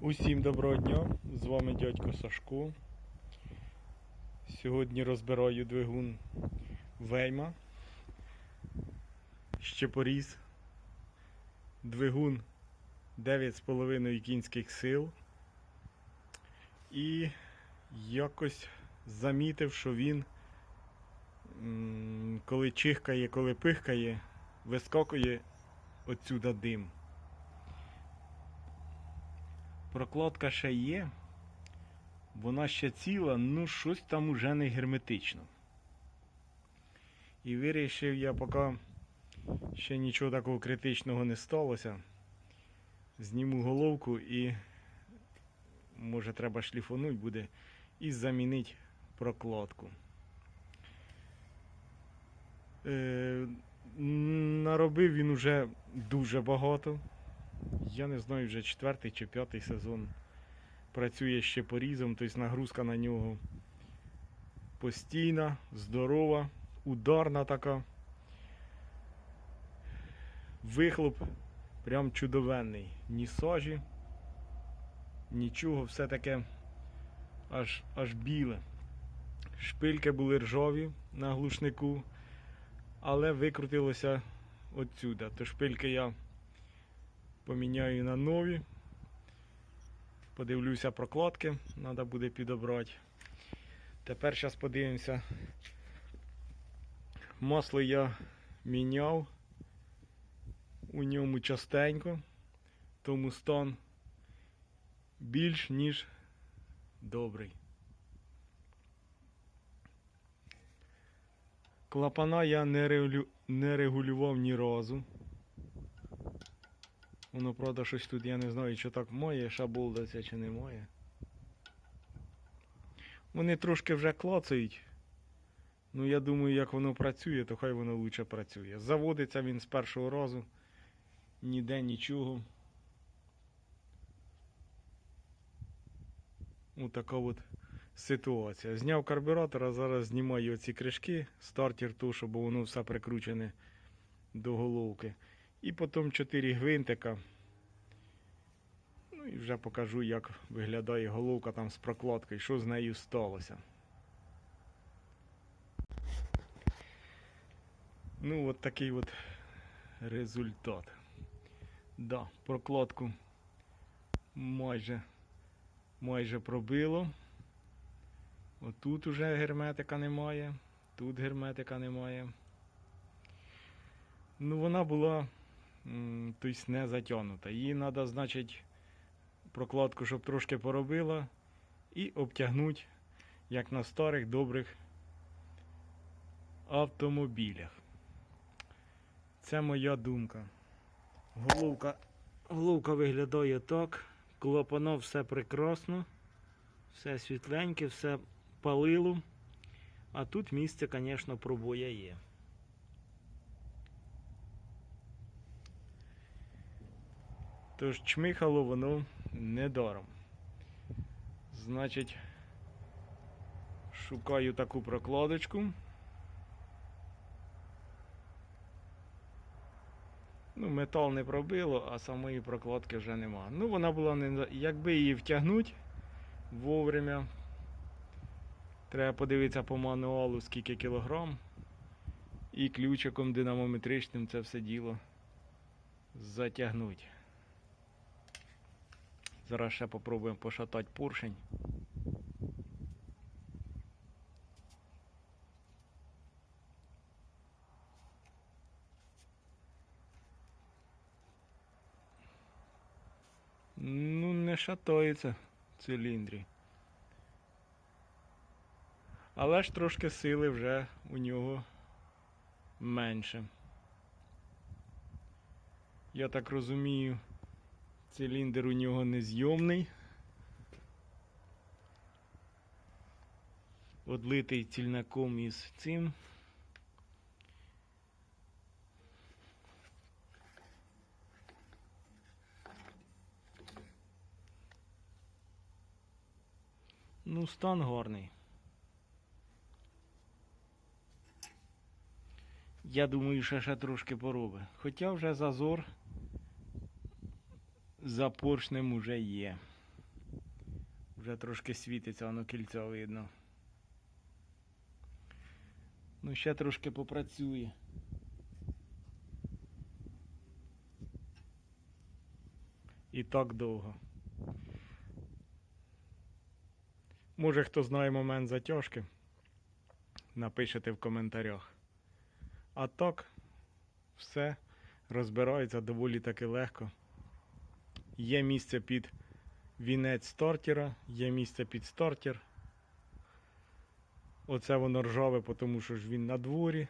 Усім доброго дня! З вами дядько Сашко. Сьогодні розбираю двигун Вейма. Щепоріз. Двигун 9,5 кінських сил. І якось замітив, що він, коли чихкає, коли пихкає, вискакує отсюда дим. Прокладка ще є. Вона ще ціла, ну щось там уже не герметично. І вирішив я, поки ще нічого такого критичного не сталося. Зніму головку і може треба шліфануть буде і замінити прокладку. Е, наробив він уже дуже багато. Я не знаю, вже четвертий чи п'ятий сезон працює ще порізом, тобто нагрузка на нього постійна, здорова, ударна така. Вихлоп прям чудовенний. Ні сажі, нічого, все таке аж, аж біле. Шпильки були ржаві на глушнику, але викрутилося отсюда. То шпильки я поміняю на нові. Подивлюся прокладки, треба буде підобрати. Тепер зараз подивимося. Масло я міняв у ньому частенько, тому стан більш ніж добрий. Клапана я не, регулював ні разу. Воно, правда, щось тут, я не знаю, що так моє, шаболдаться чи не моє. Вони трошки вже клацають. Ну, я думаю, як воно працює, то хай воно лучше працює. Заводиться він з першого разу. Ніде нічого. Ось така от ситуація. Зняв карбюратор, а зараз знімаю оці кришки, стартер ту, щоб воно все прикручене до головки. І потім 4 гвинтика. Ну і вже покажу, як виглядає головка там з прокладкою, що з нею сталося. Ну, от такий от результат. Да, прокладку майже, майже пробило. Отут уже герметика немає, тут герметика немає. Ну, вона була тобто не затягнута. Її треба, значить, прокладку, щоб трошки поробила, і обтягнути, як на старих добрих автомобілях. Це моя думка. Головка, головка виглядає так. Клапана все прекрасно, все світленьке, все палило. А тут місце, звісно, пробоя є. Тож чмихало воно недаром. Значить, шукаю таку прокладочку. Ну, метал не пробило, а самої прокладки вже нема. Ну, вона була не. Якби її втягнути вовремя. Треба подивитися по мануалу, скільки кілограм. І ключиком динамометричним це все діло затягнути. Зараз ще попробуємо пошатати поршень. Ну, не шатається циліндрі. Але ж трошки сили вже у нього менше. Я так розумію, циліндр у нього незйомний. Одлитий цільнаком із цим. Ну, стан гарний. Я думаю, що ще трошки поробить. Хоча вже зазор за поршнем уже є. Вже трошки світиться, воно кільця видно. Ну, ще трошки попрацює. І так довго. Може, хто знає момент затяжки, напишете в коментарях. А так, все розбирається доволі таки легко. Є місце під вінець стартера, є місце під стартер. Оце воно ржаве, тому що ж він на дворі.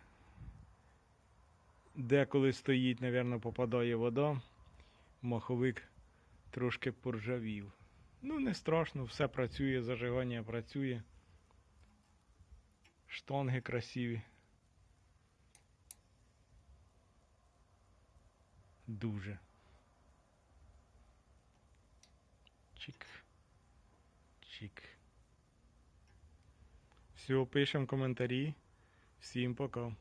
Деколи стоїть, напевно, попадає вода. Маховик трошки поржавів. Ну, не страшно, все працює, зажигання працює. Штанги красиві. Дуже. Чик. Чик. Все, пишемо коментарі. Всім пока.